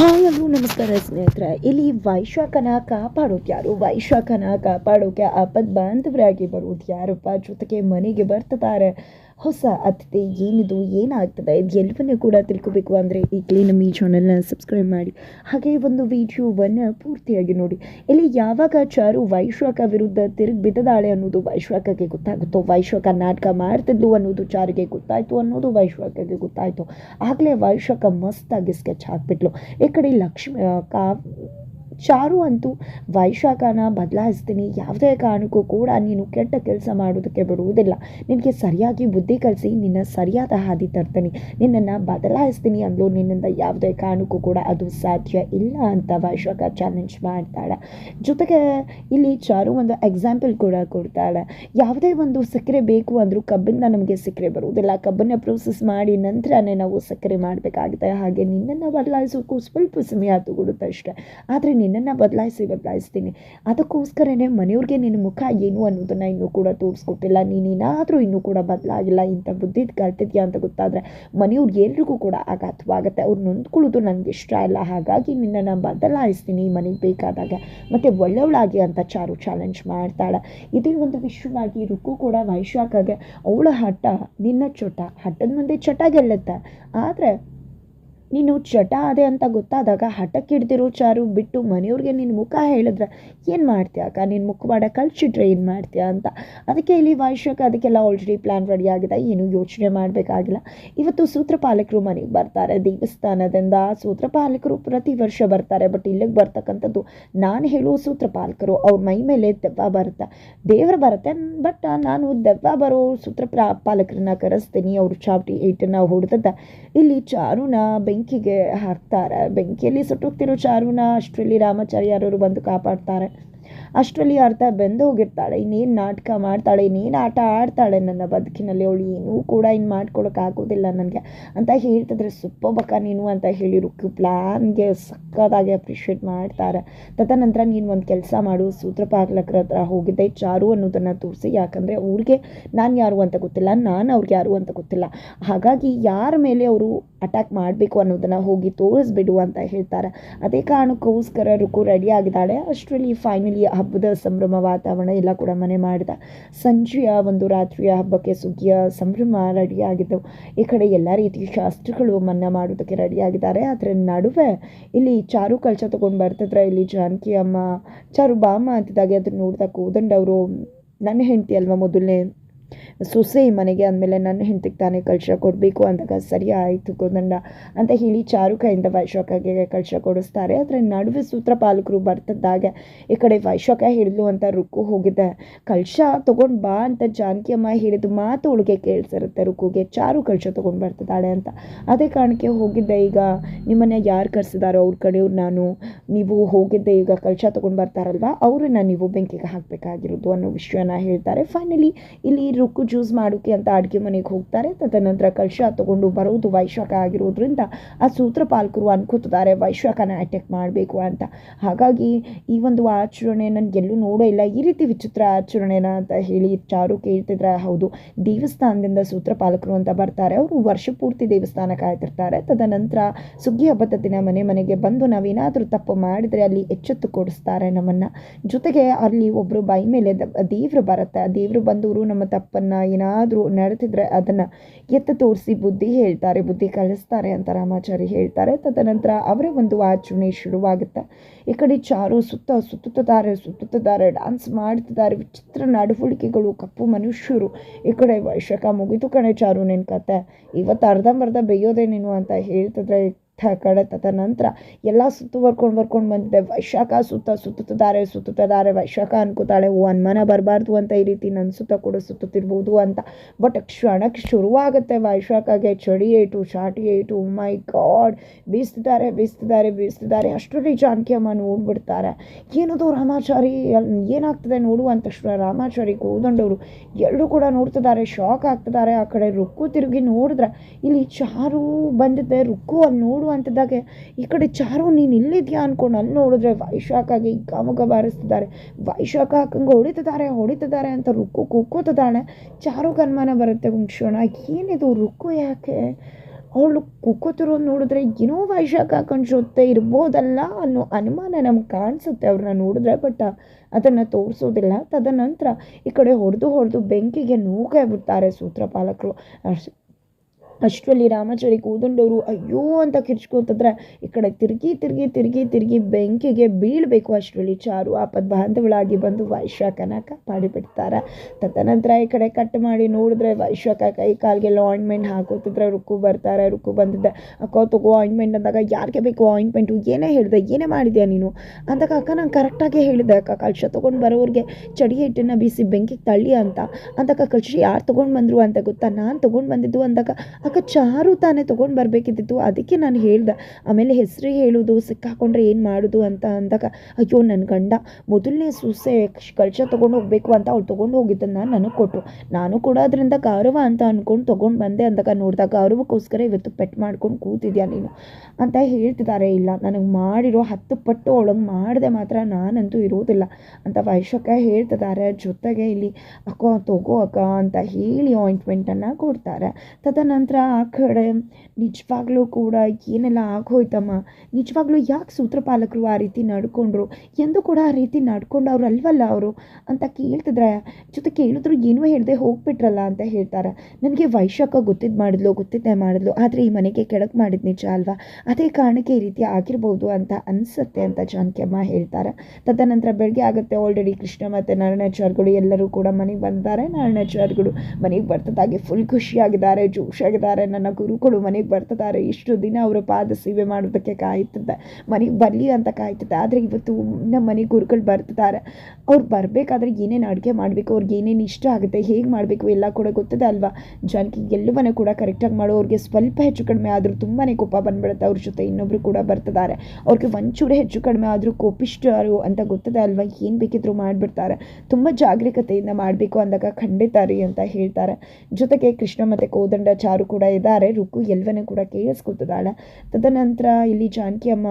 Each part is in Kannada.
ಹಾಯ್ ಹಲೋ ನಮಸ್ಕಾರ ಸ್ನೇಹಿತರೆ. ಇಲ್ಲಿ ವೈಶಾಖನ ಕಾಪಾಡೋಕೆ ಯಾರು? ವೈಶಾಖನ ಕಾಪಾಡೋಕೆ ಆಪದ್ ಬಾಂಧವರಾಗಿ ಬರೋದು ಯಾರಪ್ಪ? ಜೊತೆಗೆ ಮನೆಗೆ ಬರ್ತಿದ್ದಾರೆ. ಹೊಸ ಅತಿಥಿ ಏನಿದು, ಏನಾಗ್ತದೆ ಇದು ಎಲ್ಲವನ್ನೂ ಕೂಡ ತಿಳ್ಕೊಬೇಕು ಅಂದರೆ ಈಗಲೇ ನಮ್ಮ ಈ ಚಾನಲ್ನ ಸಬ್ಸ್ಕ್ರೈಬ್ ಮಾಡಿ. ಹಾಗೆ ಒಂದು ವಿಡಿಯೋವನ್ನು ಪೂರ್ತಿಯಾಗಿ ನೋಡಿ. ಇಲ್ಲಿ ಯಾವಾಗ ಚಾರು ವೈಶ್ವಾಕ ವಿರುದ್ಧ ತಿರುಗಿ ಬಿದ್ದದಾಳೆ ಅನ್ನೋದು ವೈಶ್ವಾಕಗೆ ಗೊತ್ತಾಗುತ್ತೋ, ವೈಶ್ವಾಕ ನಾಟಕ ಮಾಡ್ತಿದ್ಲು ಅನ್ನೋದು ಚಾರಿಗೆ ಗೊತ್ತಾಯಿತು ಅನ್ನೋದು ವೈಶ್ವಾಕಗೆ ಗೊತ್ತಾಯಿತು. ಆಗಲೇ ವೈಶ್ವಾಕ ಮಸ್ತಾಗಿ ಸ್ಕೆಚ್ ಹಾಕ್ಬಿಟ್ಲು. ಈ ಕಡೆ ಲಕ್ಷ್ಮೀ ಕಾ ಚಾರು ಅಂತೂ ವೈಶಾಖನ ಬದಲಾಯಿಸ್ತೀನಿ. ಯಾವುದೇ ಕಾರಣಕ್ಕೂ ಕೂಡ ನೀನು ಕೆಟ್ಟ ಕೆಲಸ ಮಾಡೋದಕ್ಕೆ ಬಿಡುವುದಿಲ್ಲ ನಿನಗೆ ಸರಿಯಾಗಿ ಬುದ್ಧಿ ಕಲಿಸಿ, ನಿನ್ನ ಸರಿಯಾದ ಹಾದಿ ತರ್ತೀನಿ. ನಿನ್ನನ್ನು ಬದಲಾಯಿಸ್ತೀನಿ ಅಂದ್ಲು. ನಿನ್ನಿಂದ ಯಾವುದೇ ಕಾರಣಕ್ಕೂ ಕೂಡ ಅದು ಸಾಧ್ಯ ಇಲ್ಲ ಅಂತ ವೈಶಾಖ ಚಾಲೆಂಜ್ ಮಾಡ್ತಾಳೆ. ಜೊತೆಗೆ ಇಲ್ಲಿ ಚಾರು ಒಂದು ಎಕ್ಸಾಂಪಲ್ ಕೂಡ ಕೊಡ್ತಾಳೆ. ಯಾವುದೇ ಒಂದು ಸಕ್ಕರೆ ಬೇಕು ಅಂದರೂ ಕಬ್ಬಿಂದ ನಮಗೆ ಸಕ್ಕರೆ ಬರುವುದಿಲ್ಲ. ಕಬ್ಬನ್ನು ಪ್ರೋಸೆಸ್ ಮಾಡಿ ನಂತರನೇ ನಾವು ಸಕ್ಕರೆ ಮಾಡಬೇಕಾಗುತ್ತೆ. ಹಾಗೆ ನಿನ್ನನ್ನು ಬದಲಾಯಿಸೋಕ್ಕೂ ಸ್ವಲ್ಪ ಸಮಯ ತಗೊಳುತ್ತೆ ಅಷ್ಟೇ. ಆದರೆ ನಿನ್ನನ್ನು ಬದಲಾಯಿಸಿ ಬದಲಾಯಿಸ್ತೀನಿ. ಅದಕ್ಕೋಸ್ಕರನೇ ಮನೆಯವ್ರಿಗೆ ನಿನ್ನ ಮುಖ ಏನು ಅನ್ನೋದನ್ನು ಇನ್ನೂ ಕೂಡ ತೋರಿಸ್ಕೊಟ್ಟಿಲ್ಲ. ನೀನೇನಾದರೂ ಇನ್ನೂ ಕೂಡ ಬದಲಾಗಿಲ್ಲ. ಇಂಥ ಬುದ್ಧಿ ಕಲ್ತಿದ್ಯಾ ಅಂತ ಗೊತ್ತಾದರೆ ಮನೆಯವ್ರಿಗೆ ಎಲ್ರಿಗೂ ಕೂಡ ಆಘಾತವಾಗುತ್ತೆ. ಅವ್ರು ನೊಂದ್ಕೊಳ್ಳೋದು ನನಗೆ ಇಷ್ಟ ಇಲ್ಲ. ಹಾಗಾಗಿ ನಿನ್ನನ್ನು ಬದಲಾಯಿಸ್ತೀನಿ ಮನೆಗೆ ಬೇಕಾದಾಗ. ಮತ್ತು ಒಳ್ಳೆಯವಳಾಗಿ ಅಂತ ಚಾರು ಚಾಲೆಂಜ್ ಮಾಡ್ತಾಳೆ. ಇದೇ ಒಂದು ವಿಷಯವಾಗಿ ರುಕ್ಕು ಕೂಡ ವೈಶಾಖಗೆ ಅವಳ ಹಠ ನಿನ್ನ ಚಟ. ಹಠದ ಮುಂದೆ ಚಟ ಗೆಲ್ಲುತ್ತೆ. ಆದರೆ ನೀನು ಚಟ ಅದೇ ಅಂತ ಗೊತ್ತಾದಾಗ ಹಠಕ್ಕೆ ಹಿಡ್ದಿರೋ ಚಾರು ಬಿಟ್ಟು ಮನೆಯವ್ರಿಗೆ ನಿನ್ನ ಮುಖ ಹೇಳಿದ್ರೆ ಏನು ಮಾಡ್ತೀಯ ಅಕ್ಕ? ನಿನ್ನ ಮುಖವಾಡ ಕಳ್ಸಿಟ್ರೆ ಏನು ಮಾಡ್ತೀಯ ಅಂತ. ಅದಕ್ಕೆ ಇಲ್ಲಿ ವೈಶಕ ಅದಕ್ಕೆಲ್ಲ ಆಲ್ರೆಡಿ ಪ್ಲ್ಯಾನ್ ರೆಡಿ ಆಗಿದೆ. ಏನು ಯೋಚನೆ ಮಾಡಬೇಕಾಗಿಲ್ಲ. ಇವತ್ತು ಸೂತ್ರಪಾಲಕರು ಮನೆಗೆ ಬರ್ತಾರೆ. ದೇವಸ್ಥಾನದಿಂದ ಸೂತ್ರಪಾಲಕರು ಪ್ರತಿ ವರ್ಷ ಬರ್ತಾರೆ. ಬಟ್ ಇಲ್ಲಿಗೆ ಬರ್ತಕ್ಕಂಥದ್ದು ನಾನು ಹೇಳುವ ಸೂತ್ರಪಾಲಕರು ಅವ್ರ ಮೈ ಮೇಲೆ ದೆವ್ವ ಬರುತ್ತೆ. ದೇವರು ಬರುತ್ತೆ. ಬಟ್ ನಾನು ದೆವ್ವ ಬರೋ ಸೂತ್ರ ಪಾಲಕರನ್ನ ಕರೆಸ್ತೀನಿ. ಅವರು ಚಾವಟಿ ಏಟನ್ನು ಹೊಡೆದ ಇಲ್ಲಿ ಚಾರುನ ಬೆಂಕಿಗೆ ಹಾಕ್ತಾರೆ. ಬೆಂಕಿಯಲ್ಲಿ ಸುಟ್ಟೋಗ್ತಿರೋ ಚಾರುನ ಅಷ್ಟರಲ್ಲಿ ರಾಮಾಚಾರ್ಯರವರು ಬಂದು ಕಾಪಾಡ್ತಾರೆ. ಅಷ್ಟರಲ್ಲಿ ಅರ್ಥ ಬೆಂದು ಹೋಗಿರ್ತಾಳೆ ಇನ್ನೇನು ನಾಟಕ ಮಾಡ್ತಾಳೆ, ಇನ್ನೇನು ಆಟ ಆಡ್ತಾಳೆ ನನ್ನ ಬದುಕಿನಲ್ಲಿ ಅವಳು, ಏನೂ ಕೂಡ ಇನ್ನು ಮಾಡ್ಕೊಳಕ್ಕಾಗೋದಿಲ್ಲ ನನಗೆ. ಅಂತ ಹೇಳ್ತಿದ್ರೆ ಸುಪ್ಪಬಕ್ಕ ನೀನು ಅಂತ ಹೇಳಿ ರುಕ್ಕು ಪ್ಲ್ಯಾನ್ಗೆ ಸಕ್ಕತ್ತಾಗಿ ಅಪ್ರಿಷಿಯೇಟ್ ಮಾಡ್ತಾರೆ. ತದನಂತರ ನೀನು ಒಂದು ಕೆಲಸ ಮಾಡು ಸೂತ್ರಪಾಲಕರ ಹತ್ರ ಹೋಗಿದ್ದೆ, ಚಾರು ಅನ್ನೋದನ್ನು ತೋರಿಸಿ, ಯಾಕಂದರೆ ಅವ್ರಿಗೆ ನಾನು ಯಾರು ಅಂತ ಗೊತ್ತಿಲ್ಲ, ನಾನು ಅವ್ರಿಗೆ ಯಾರು ಅಂತ ಗೊತ್ತಿಲ್ಲ. ಹಾಗಾಗಿ ಯಾರ ಮೇಲೆ ಅವರು ಅಟ್ಯಾಕ್ ಮಾಡಬೇಕು ಅನ್ನೋದನ್ನು ಹೋಗಿ ತೋರಿಸ್ಬಿಡು ಅಂತ ಹೇಳ್ತಾರೆ. ಅದೇ ಕಾರಣಕ್ಕೋಸ್ಕರ ರುಕು ರೆಡಿ ಆಗಿದ್ದಾಳೆ. ಅಷ್ಟರಲ್ಲಿ ಫೈನಲಿ ಹಬ್ಬದ ಸಂಭ್ರಮ ವಾತಾವರಣ ಎಲ್ಲ ಕೂಡ ಮನೆ ಮಾಡಿದ. ಸಂಜೆಯ ಒಂದು ರಾತ್ರಿಯ ಹಬ್ಬಕ್ಕೆ ಸುಗ್ಗಿಯ ಸಂಭ್ರಮ ರೆಡಿಯಾಗಿದ್ದವು ಈ ಕಡೆ ಎಲ್ಲ ರೀತಿಯ ಶಾಸ್ತ್ರಗಳು ಮನ್ನಾ ಮಾಡೋದಕ್ಕೆ ರೆಡಿಯಾಗಿದ್ದಾರೆ. ಅದರ ನಡುವೆ ಇಲ್ಲಿ ಚಾರು ಕಳಚ ತೊಗೊಂಡು ಬರ್ತಿದ್ರೆ ಇಲ್ಲಿ ಜಾನಕಿ ಅಮ್ಮ, ಚಾರು ಬಾಮ್ಮ ಅಂತಿದ್ದಾಗೆ ಅದನ್ನು ನೋಡಿದಾಗ ಕೂದಂಡವರು, ನನ್ನ ಹೆಂಡತಿ ಅಲ್ವಾ ಮೊದಲನೇ ಸೊಸೆ ಈ ಮನೆಗೆ ಅಂದಮೇಲೆ ನನ್ನ ಹೆಂಡತಿಗೆ ತಾನೇ ಕಳಶ ಕೊಡಬೇಕು ಅಂದಾಗ ಸರಿ ಆಯಿತು ಕೋದಂಡ ಅಂತ ಹೇಳಿ ಚಾರು ಕೈಯಿಂದ ವೈಶಾಖಗೆ ಕಳಶ ಕೊಡಿಸ್ತಾರೆ. ಅದರ ನಡುವೆ ಸೂತ್ರಪಾಲಕರು ಬರ್ತದ್ದಾಗ ಈ ಕಡೆ ವೈಶಾಖ ಹೇಳಿದ್ಲು ಅಂತ ರುಕ್ಕು ಹೋಗಿದ್ದೆ ಕಳಶ ತೊಗೊಂಡು ಬಾ ಅಂತ ಜಾನಕಿ ಅಮ್ಮ ಹೇಳಿದ ಮಾತು ಅವಳಿಗೆ ಕೇಳಿಸಿರುತ್ತೆ. ರುಕ್ಕುಗೆ ಚಾರು ಕಳಶ ತೊಗೊಂಡು ಬರ್ತಿದ್ದಾಳೆ ಅಂತ. ಅದೇ ಕಾರಣಕ್ಕೆ ಹೋಗಿದ್ದೆ ಈಗ. ನಿಮ್ಮನ್ನ ಯಾರು ಕರೆಸಿದಾರೋ ಅವ್ರ ಕಡೆಯವ್ರು ನಾನು. ನೀವು ಹೋಗಿದ್ದೆ ಈಗ ಕಳಶ ತೊಗೊಂಡು ಬರ್ತಾರಲ್ವ? ಅವರನ್ನ ನೀವು ಬೆಂಕಿಗೆ ಹಾಕಬೇಕಾಗಿರೋದು ಅನ್ನೋ ವಿಷಯನ ಹೇಳ್ತಾರೆ. ಫೈನಲಿ ಇಲ್ಲಿ ರುಕ್ಕು ಜ್ಯೂಸ್ ಮಾಡೋಕೆ ಅಂತ ಅಡುಗೆ ಮನೆಗೆ ಹೋಗ್ತಾರೆ. ತದನಂತರ ಕಲಶ ತಗೊಂಡು ಬರೋದು ವೈಶಾಖ ಆಗಿರೋದ್ರಿಂದ ಆ ಸೂತ್ರಪಾಲಕರು ಅನ್ಕೋತಿದ್ದಾರೆ, ವೈಶಾಖನ ಅಟ್ಯಾಕ್ ಮಾಡಬೇಕು ಅಂತ. ಹಾಗಾಗಿ ಈ ಒಂದು ಆಚರಣೆ ನನಗೆಲ್ಲೂ ನೋಡೋ ಇಲ್ಲ. ಈ ರೀತಿ ವಿಚಿತ್ರ ಆಚರಣೆನ ಅಂತ ಹೇಳಿ ಚಾರು ಕೇಳ್ತಿದ್ರೆ ಹೌದು. ದೇವಸ್ಥಾನದಿಂದ ಸೂತ್ರಪಾಲಕರು ಅಂತ ಬರ್ತಾರೆ. ಅವರು ವರ್ಷ ಪೂರ್ತಿ ದೇವಸ್ಥಾನ ಕಾಯ್ತಿರ್ತಾರೆ. ತದನಂತರ ಸುಗ್ಗಿ ಹಬ್ಬದ ದಿನ ಮನೆ ಮನೆಗೆ ಬಂದು ನಾವೇನಾದರೂ ತಪ್ಪು ಮಾಡಿದರೆ ಅಲ್ಲಿ ಎಚ್ಚೆತ್ತು ಕೊಡಿಸ್ತಾರೆ ನಮ್ಮನ್ನು. ಜೊತೆಗೆ ಅಲ್ಲಿ ಒಬ್ಬರು ಬಾಯಿ ಮೇಲೆ ದೇವರು ಬರುತ್ತೆ. ಆ ದೇವರು ಬಂದವರು ನಮ್ಮ ತಪ್ಪನ್ನು ಏನಾದರೂ ನಡೆದಿದ್ರೆ ಅದನ್ನು ಎತ್ತ ತೋರಿಸಿ ಬುದ್ಧಿ ಹೇಳ್ತಾರೆ, ಬುದ್ಧಿ ಕಲಿಸ್ತಾರೆ ಅಂತ ರಾಮಾಚಾರಿ ಹೇಳ್ತಾರೆ. ತದನಂತರ ಅವರ ಒಂದು ಆಚರಣೆ ಶುರುವಾಗುತ್ತೆ. ಈ ಕಡೆ ಚಾರು ಸುತ್ತ ಸುತ್ತುತ್ತಿದ್ದಾರೆ ಸುತ್ತುತ್ತಿದ್ದಾರೆ ಡ್ಯಾನ್ಸ್ ಮಾಡ್ತಿದ್ದಾರೆ, ವಿಚಿತ್ರ ನಡವಳಿಕೆಗಳು, ಕಪ್ಪು ಮನುಷ್ಯರು. ಈ ಕಡೆ ವೈಶಾಖ ಮುಗಿತು ಕಣೆ ಚಾರು ನಿನ್ನ ಕತೆ ಇವತ್ತು ಅರ್ಧಂಬರ್ಧ ಬೇಯೋದೇ ನೀನು ಅಂತ ಹೇಳ್ತಿದ್ರೆ ಕಡೆ ತದನಂತರ ಎಲ್ಲ ಸುತ್ತು ಬರ್ಕೊಂಡು ಬರ್ಕೊಂಡು ಬಂದಿದೆ. ವೈಶಾಖ ಸುತ್ತ ಸುತ್ತುತ್ತಿದ್ದಾರೆ ಸುತ್ತುತ್ತಿದ್ದಾರೆ. ವೈಶಾಖ ಅನ್ಕೋತಾಳೆ, ಓ, ಅನುಮಾನ ಬರಬಾರ್ದು ಅಂತ ಈ ರೀತಿ ನನ್ನ ಸುತ್ತ ಕೂಡ ಸುತ್ತುತ್ತಿರ್ಬೋದು ಅಂತ. ಬಟ್ ಕ್ಷಣಕ್ಕೆ ಶುರುವಾಗುತ್ತೆ ವೈಶಾಖಗೆ, ಚಳಿ ಏಟು ಶಾಟಿ ಏಟು ಮೈ ಗಾಡ್ ಬೀಸ್ತಿದ್ದಾರೆ ಬೀಸ್ತಿದ್ದಾರೆ ಬೀಸ್ತಿದ್ದಾರೆ. ಅಷ್ಟರಲ್ಲಿ ಜಾನಕಿ ಅಮ್ಮ ನೋಡ್ಬಿಡ್ತಾರೆ. ಏನದು ರಾಮಾಚಾರಿ? ಏನಾಗ್ತದೆ ನೋಡು ಅಂತ ತಕ್ಷಣ ರಾಮಾಚಾರಿ ಕೋದಂಡವರು ಎಲ್ಲರೂ ಕೂಡ ನೋಡ್ತಿದ್ದಾರೆ. ಶಾಕ್ ಆಗ್ತಿದ್ದಾರೆ. ಆ ಕಡೆ ರುಕ್ಕು ತಿರುಗಿ ನೋಡಿದ್ರೆ ಇಲ್ಲಿ ಚಾರು ಬಂದಿದ್ದೆ ರುಕ್ಕು ಅಲ್ಲಿ ನೋಡು ಅಂತಿದ್ದಾಗೆ ಈ ಕಡೆ ಚಾರು, ನೀನು ಇಲ್ಲಿದ್ಯಾ? ಅಂದ್ಕೊಂಡು ಅಲ್ಲಿ ನೋಡಿದ್ರೆ ವೈಶಾಖಾಗಿ ಗಮಗ ಬಾರಿಸ್ತಿದ್ದಾರೆ ವೈಶಾಖ ಹಾಕಂಗೆ ಹೊಡಿತಿದ್ದಾರೆ ಹೊಡಿತಿದ್ದಾರೆ ಅಂತ ರುಕ್ಕು ಕುಕ್ಕೋತಿದ್ದಾಳೆ. ಚಾರು ಕನ್ಮಾನ ಬರುತ್ತೆ ಹುಣ್ಸೋಣ ಏನಿದು ರುಕ್ಕು ಯಾಕೆ? ಅವಳು ಕುಕ್ಕೋತಿರೋದು ನೋಡಿದ್ರೆ ಏನೋ ವೈಶಾಖ ಜೊತೆ ಇರ್ಬೋದಲ್ಲ ಅನ್ನೋ ಅನುಮಾನ ನಮ್ಗೆ ಕಾಣಿಸುತ್ತೆ ಅವ್ರನ್ನ ನೋಡಿದ್ರೆ, ಬಟ್ ಅದನ್ನು ತೋರಿಸೋದಿಲ್ಲ. ತದನಂತರ ಈ ಕಡೆ ಹೊಡೆದು ಹೊಡೆದು ಬೆಂಕಿಗೆ ನೂಕೇ ಬಿಡ್ತಾರೆ ಸೂತ್ರಪಾಲಕರು. ಅಷ್ಟರಲ್ಲಿ ರಾಮಾಚಾರಿ ಕೂದಂಡವರು ಅಯ್ಯೋ ಅಂತ ಕಿರ್ಚ್ಕೊತಂದ್ರೆ ಈ ಕಡೆ ತಿರುಗಿ ತಿರುಗಿ ತಿರುಗಿ ತಿರುಗಿ ಬೆಂಕಿಗೆ ಬೀಳಬೇಕು ಅಷ್ಟರಲ್ಲಿ. ಚಾರು ಆಪದ ಬಾಂಧವಳಾಗಿ ಬಂದು ವೈಶಾಖನ ಕಾಪಾಡಿಬಿಡ್ತಾರೆ ತದನಂತರ ಈ ಕಡೆ ಕಟ್ ಮಾಡಿ ನೋಡಿದ್ರೆ ವೈಶಾಖ ಕೈ ಕಾಲಿಗೆಲ್ಲ ಆಯಿಂಟ್ಮೆಂಟ್ ಹಾಕೋತಿದ್ರೆ ರುಕ್ಕು ಬರ್ತಾರೆ, ರುಕ್ಕು ಬಂದಿದ್ದೆ ಅಕ್ಕ, ತಗೋ ಆಯಿಂಟ್ಮೆಂಟ್ ಅಂದಾಗ, ಯಾರಿಗೆ ಬೇಕು ಆಯಿಂಟ್ಮೆಂಟು ಏನೇ ಹೇಳಿದೆ, ಏನೇ ಮಾಡಿದ್ಯಾ ನೀನು? ಅಂದಾಗ ಅಕ್ಕ ನಾನು ಕರೆಕ್ಟಾಗೇ ಹೇಳಿದೆ, ಅಕ್ಕ ಕಲ್ಶ ತೊಗೊಂಡು ಬರೋರಿಗೆ ಚಡಿ ಹಿಟ್ಟನ್ನು ಬೀಸಿ ಬೆಂಕಿಗೆ ತಳ್ಳಿ ಅಂತ. ಅಂದಾಗ ಕಳಶ ಯಾರು ತೊಗೊಂಡು ಬಂದರು ಅಂತ ಗೊತ್ತಾ? ನಾನು ತೊಗೊಂಡು ಬಂದಿದ್ದು ಅಂದಾಗ ಅಕ್ಕ ಚಾರು ತಾನೇ ತೊಗೊಂಡು ಬರಬೇಕಿದ್ದಿತ್ತು. ಅದಕ್ಕೆ ನಾನು ಹೇಳ್ದೆ, ಆಮೇಲೆ ಹೆಸರು ಹೇಳೋದು, ಸಿಕ್ಕಾಕೊಂಡ್ರೆ ಏನು ಮಾಡೋದು ಅಂತ ಅಂದಾಗ, ಅಯ್ಯೋ ನನ್ನ ಗಂಡ ಮೊದಲನೇ ಸೂಸೆ ಕಳಶ ತೊಗೊಂಡು ಹೋಗಬೇಕು ಅಂತ ಅವ್ಳು ತೊಗೊಂಡು ಹೋಗಿದ್ದನ್ನು ನನಗೆ ಕೊಟ್ಟರು ನಾನು ಕೂಡ ಅದರಿಂದ ಗೌರವ ಅಂತ ಅಂದ್ಕೊಂಡು ತೊಗೊಂಡು ಬಂದೆ ಅಂದಾಗ ನೋಡಿದಾಗ ಗೌರವಕ್ಕೋಸ್ಕರ ಇವತ್ತು ಪೆಟ್ ಮಾಡ್ಕೊಂಡು ಕೂತಿದ್ಯಾ ನೀನು? ಅಂತ ಹೇಳ್ತಿದ್ದಾರೆ ಇಲ್ಲ, ನನಗೆ ಮಾಡಿರೋ ಹತ್ತು ಪಟ್ಟು ಒಳಗೆ ಮಾಡಿದೆ ಮಾತ್ರ ನಾನಂತೂ ಇರೋದಿಲ್ಲ ಅಂತ ವೈಶಾಖ ಹೇಳ್ತಿದ್ದಾರೆ ಜೊತೆಗೆ ಇಲ್ಲಿ, ಅಕ್ಕ, ತಗೋ ಅಕ್ಕ ಅಂತ ಹೇಳಿ ಆಯಿಂಟ್ಮೆಂಟನ್ನು ಕೊಡ್ತಾರೆ. ತದನಂತರ ಆ ಕಡೆ ನಿಜವಾಗ್ಲೂ ಕೂಡ ಏನೆಲ್ಲ ಆಗೋಯ್ತಮ್ಮ? ನಿಜವಾಗ್ಲೂ ಯಾಕೆ ಸೂತ್ರಪಾಲಕರು ಆ ರೀತಿ ನಡ್ಕೊಂಡ್ರು? ಎಂದು ಕೂಡ ಆ ರೀತಿ ನಡ್ಕೊಂಡವ್ರು ಅಲ್ವಲ್ಲ ಅವರು? ಅಂತ ಕೇಳ್ತಿದ್ರೆ, ಜೊತೆ ಕೇಳಿದ್ರು ಏನೂ ಹೇಳದೆ ಹೋಗ್ಬಿಟ್ರಲ್ಲ ಅಂತ ಹೇಳ್ತಾರೆ. ನನಗೆ ವೈಶಾಖ ಗೊತ್ತಿದ್ದು ಮಾಡಿದ್ಲು, ಗೊತ್ತಿದ್ದೆ ಮಾಡಿದ್ಲು. ಆದರೆ ಈ ಮನೆಗೆ ಕೆಳಗೆ ಮಾಡಿದ್ ನಿಜ ಅಲ್ವಾ? ಅದೇ ಕಾರಣಕ್ಕೆ ಈ ರೀತಿ ಆಗಿರ್ಬೋದು ಅಂತ ಅನಿಸುತ್ತೆ ಅಂತ ಜಾನಕಿಯಮ್ಮ ಹೇಳ್ತಾರೆ. ತದನಂತರ ಬೆಳಗ್ಗೆ ಆಗುತ್ತೆ ಆಲ್ರೆಡಿ ಕೃಷ್ಣ ಮತ್ತು ನಾರಾಯಣಾಚಾರ್ಯಗಳು ಎಲ್ಲರೂ ಕೂಡ ಮನೆಗೆ ಬಂದಿದ್ದಾರೆ ನಾರಾಯಣಾಚಾರ್ಯಗಳು ಮನೆಗೆ ಬರ್ತದಾಗೆ ಫುಲ್ ಖುಷಿಯಾಗಿದ್ದಾರೆ ಜೋಶಾಗಿದ್ದಾರೆ ನನ್ನ ಗುರುಗಳು ಮನೆಗೆ ಬರ್ತಿದ್ದಾರೆ. ಇಷ್ಟು ದಿನ ಅವರ ಪಾದ ಸೇವೆ ಮಾಡೋದಕ್ಕೆ ಕಾಯ್ತಿದ್ದೆ ಮನೆಗೆ ಬರಲಿ ಅಂತ ಕಾಯ್ತಿದ್ದೆ ಆದರೆ ಇವತ್ತು ನಮ್ಮ ಮನೆ ಗುರುಗಳು ಬರ್ತಿದ್ದಾರೆ. ಅವ್ರು ಬರಬೇಕಾದ್ರೆ ಏನೇನು ಅಡುಗೆ ಮಾಡಬೇಕು, ಅವ್ರಿಗೆ ಏನೇನು ಇಷ್ಟ ಆಗುತ್ತೆ, ಹೇಗೆ ಮಾಡಬೇಕು ಎಲ್ಲ ಕೂಡ ಗೊತ್ತಿದೆ ಅಲ್ವಾ? ಜಾನಕಿ ಎಲ್ಲವನ್ನೂ ಕೂಡ ಕರೆಕ್ಟಾಗಿ ಮಾಡೋ ಅವ್ರಿಗೆ ಸ್ವಲ್ಪ ಹೆಚ್ಚು ಕಡಿಮೆ ಆದರೂ ತುಂಬಾ ಕೋಪ ಬಂದ್ಬಿಡುತ್ತೆ ಅವ್ರ ಜೊತೆ ಇನ್ನೊಬ್ರು ಕೂಡ ಬರ್ತಿದ್ದಾರೆ. ಅವ್ರಿಗೆ ಒಂಚೂರು ಹೆಚ್ಚು ಕಡಿಮೆ ಆದರೂ ಕೋಪಿಷ್ಟರು ಅಂತ ಗೊತ್ತಿದೆ ಅಲ್ವಾ? ಏನು ಬೇಕಿದ್ರು ಮಾಡಿಬಿಡ್ತಾರೆ. ತುಂಬ ಜಾಗರೂಕತೆಯಿಂದ ಮಾಡಬೇಕು ಅಂದಾಗ ಖಂಡಿತ ರೀ ಅಂತ ಹೇಳ್ತಾರೆ. ಜೊತೆಗೆ ಕೃಷ್ಣ ಮತ್ತು ಕೋದಂಡ ಚಾರು ಕೂಡ ಇದ್ದಾರೆ. ರುಕ್ಕು ಎಲ್ಲವನ್ನೂ ಕೂಡ ಕೇಳಿಸ್ಕೊತಿದ್ದಾಳೆ. ತದನಂತರ ಇಲ್ಲಿ ಜಾನಕಿ ಅಮ್ಮ,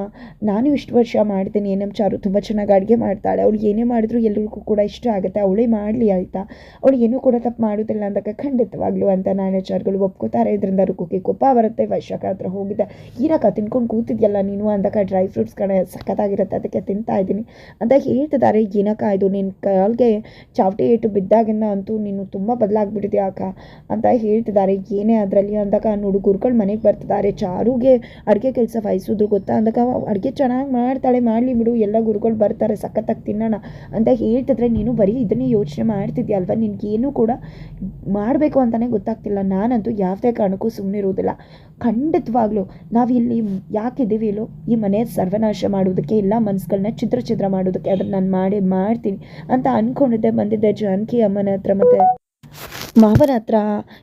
ನಾನು ಇಷ್ಟು ವರ್ಷ ಮಾಡ್ತೀನಿ ನಮ್ಮ ಚಾರು ತುಂಬ ಚೆನ್ನಾಗಿ ಅಡುಗೆ ಮಾಡ್ತಾಳೆ. ಅವ್ಳು ಏನೇ ಮಾಡಿದ್ರು ಎಲ್ಲರಿಗೂ ಕೂಡ ಇಷ್ಟ ಆಗುತ್ತೆ. ಅವಳೇ ಮಾಡಲಿ ಆಯಿತಾ? ಅವಳು ಏನೂ ಕೂಡ ತಪ್ಪು ಮಾಡೋದಿಲ್ಲ ಅಂದಾಗ ಖಂಡಿತವಾಗ್ಲೂ ಅಂತ ಮ್ಯಾನೇಜರ್ಗಳು ಒಪ್ಕೋತಾರೆ. ಇದರಿಂದ ಅವರು ಕುಕ್ಕಿ ಕೊಪ್ಪ ಬರುತ್ತೆ. ವೈಶಾಖ ಹತ್ರ ಹೋಗಿದ್ದೆ. ಈರಕ್ಕ ತಿನ್ಕೊಂಡು ಕೂತಿದ್ಯಲ್ಲ ನೀನು ಅಂದಾಗ ಡ್ರೈ ಫ್ರೂಟ್ಸ್ ಕಡೆ ಸಖತ್ತಾಗಿರುತ್ತೆ. ಅದಕ್ಕೆ ತಿಂತಾ ಇದ್ದೀನಿ ಅಂತ ಹೇಳ್ತಿದ್ದಾರೆ. ಏನಕ್ಕ ಇದು? ನಿನ್ನ ಕಾಲ್ಗೆ ಚಾವಟಿ ಏಟು ಬಿದ್ದಾಗಿಂದ ಅಂತೂ ನೀನು ತುಂಬ ಬದಲಾಗ್ಬಿಟ್ಟಿದ್ಯಾ ಅಕ್ಕ? ಅಂತ ಹೇಳ್ತಿದ್ದಾರೆ. ಏನೇ ಅದರಲ್ಲಿ ಅಂದಾಗ ನೋಡು, ಗುರುಗಳು ಮನೆಗೆ ಬರ್ತಿದ್ದಾರೆ. ಚಾರುಗೆ ಅಡುಗೆ ಕೆಲಸ ವಹಿಸಿದ್ರು ಗೊತ್ತಾ? ಅಂದಾಗ ಅಡುಗೆ ಚೆನ್ನಾಗಿ ಮಾಡ್ತಾಳೆ. ಮಾಡಲಿ ಬಿಡು. ಎಲ್ಲ ಗುರುಗಳು ಬರ್ತಾರೆ. ಸಖತ್ತಾಗಿ ತಿನ್ನೋಣ ಅಂತ ಹೇಳ್ತಿದ್ರೆ ನೀನು ಬರೀ ಇದನ್ನೇ ಯೋಚನೆ ಮಾಡ್ತಿದ್ಯಲ್ವ? ನಿನ್ಗೇನು ಕೂಡ ಮಾಡಬೇಕು ಅಂತಲೇ ಗೊತ್ತಾಗ್ತಿಲ್ಲ. ನಾನಂತೂ ಯಾವುದೇ ಕಾರಣಕ್ಕೂ ಸುಮ್ಮನಿರೋದಿಲ್ಲ ಖಂಡಿತವಾಗ್ಲೂ ನಾವಿಲ್ಲಿ ಯಾಕಿದ್ದೀವಿ ಇಲ್ಲೋ ಈ ಮನೆ ಸರ್ವನಾಶ ಮಾಡೋದಕ್ಕೆ ಎಲ್ಲ ಮನಸ್ಸುಗಳನ್ನ ಚಿತ್ರ ಚಿತ್ರ ಮಾಡೋದಕ್ಕೆ ಅದನ್ನು ನಾನು ಮಾಡಿ ಮಾಡ್ತೀನಿ ಅಂತ ಅಂದ್ಕೊಂಡಿದ್ದೆ ಬಂದಿದ್ದೆ ಜಾನಕಿ ಅಮ್ಮನ ಹತ್ರ ಮತ್ತು. ಮಾವನ ಹತ್ರ,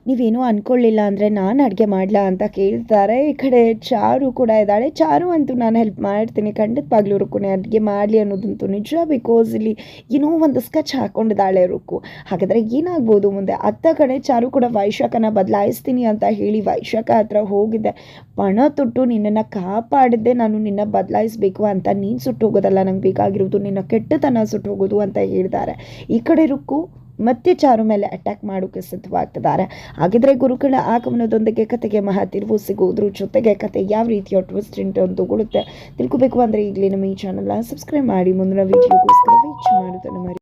ನೀವೇನೂ ಅಂದ್ಕೊಳ್ಳಿಲ್ಲ ಅಂದರೆ ನಾನು ಅಡುಗೆ ಮಾಡಲಾ? ಅಂತ ಕೇಳ್ತಾರೆ. ಈ ಕಡೆ ಚಾರು ಕೂಡ ಇದ್ದಾಳೆ. ಚಾರು ಅಂತೂ ನಾನು ಹೆಲ್ಪ್ ಮಾಡ್ತೀನಿ. ಖಂಡಿತವಾಗ್ಲೂ ರುಕುನೆ ಅಡುಗೆ ಮಾಡಲಿ ಅನ್ನೋದಂತೂ ನಿಜ ಬಿಕಾಸ್ ಇಲ್ಲಿ ಏನೋ ಒಂದು ಸ್ಕೆಚ್ ಹಾಕ್ಕೊಂಡಿದ್ದಾಳೆ ರುಕು ಹಾಗಾದರೆ ಏನಾಗ್ಬೋದು ಮುಂದೆ? ಅತ್ತ ಕಡೆ ಚಾರು ಕೂಡ ವೈಶಾಖನ ಬದಲಾಯಿಸ್ತೀನಿ ಅಂತ ಹೇಳಿ ವೈಶಾಖ ಹತ್ರ ಹೋಗಿದ್ದೆ ಪಣ ತೊಟ್ಟು ನಿನ್ನನ್ನು ಕಾಪಾಡಿದ್ದೆ ನಾನು, ನಿನ್ನ ಬದಲಾಯಿಸಬೇಕು ಅಂತ. ನೀನು ಸುಟ್ಟು ಹೋಗೋದಲ್ಲ, ನಂಗೆ ಬೇಕಾಗಿರೋದು ನಿನ್ನ ಕೆಟ್ಟತನ ಸುಟ್ಟು ಹೋಗೋದು ಅಂತ ಹೇಳಿದ್ದಾರೆ ಈ ಕಡೆ ರುಕ್ಕು ಮತ್ತೆ ಚಾರು ಮೇಲೆ ಅಟ್ಯಾಕ್ ಮಾಡೋಕೆ ಸಿದ್ಧವಾಗ್ತಿದ್ದಾರೆ. ಹಾಗಿದ್ರೆ ಗುರುಗಳ ಆಗಮನದೊಂದಿಗೆ ಕತೆಗೆ ಮಹಾ ತಿರುವು ಸಿಗೋದ್ರ ಜೊತೆಗೆ ಕತೆ ಯಾವ ರೀತಿಯ ಟ್ವಿಸ್ಟ್ ಅಂತ ತಗೊಳುತ್ತೆ ತಿಳ್ಕೊಬೇಕು ಅಂದರೆ ಈಗಲೇ ನಮ್ಮ ಈ ಚಾನಲ್ನ ಸಬ್ಸ್ಕ್ರೈಬ್ ಮಾಡಿ. ಮುಂದಿನ ವೀಡಿಯೋಗೋಸ್ಕರ ವೇಚ್ ಮಾಡೋದನ್ನು ಮರಿ